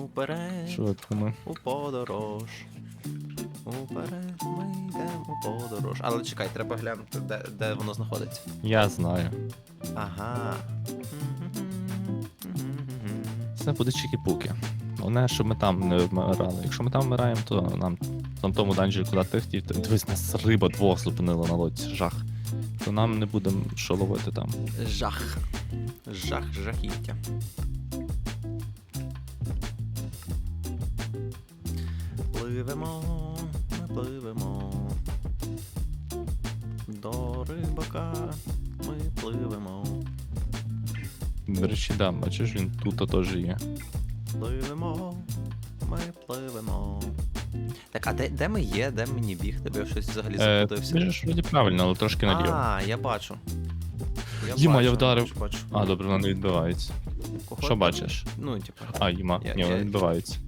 Уперед, Швидко ми. у подорож. Уперед ми йдемо у подорож. Але чекай, треба глянути, де, де воно знаходиться. Я знаю. Ага. Це буде чікі-пуки. Головне, щоб ми там не вмирали. Якщо ми там вмираємо, то нам на тому данжі, куди ти хотів, дивись, нас риба двох зупинила на лодці, жах. То нам не будемо що ловити там. Жах. Жах, жахіття. Пливемо, ми пливемо. До рибака ми пливемо. До речі, да, бачиш, він тут теж є. Пливемо, ми пливемо. Так, а де, де ми є? Де мені бігти? Бо я щось взагалі Е, заплутався. біжиш вроді правильно, але трошки наліво. А, я бачу. Я Діма, я вдарив. бачу, бачу. А, добре, воно не відбивається. Кого Що бачиш? Ну, типу. А, Їма, Я- ні, воно я- відбивається.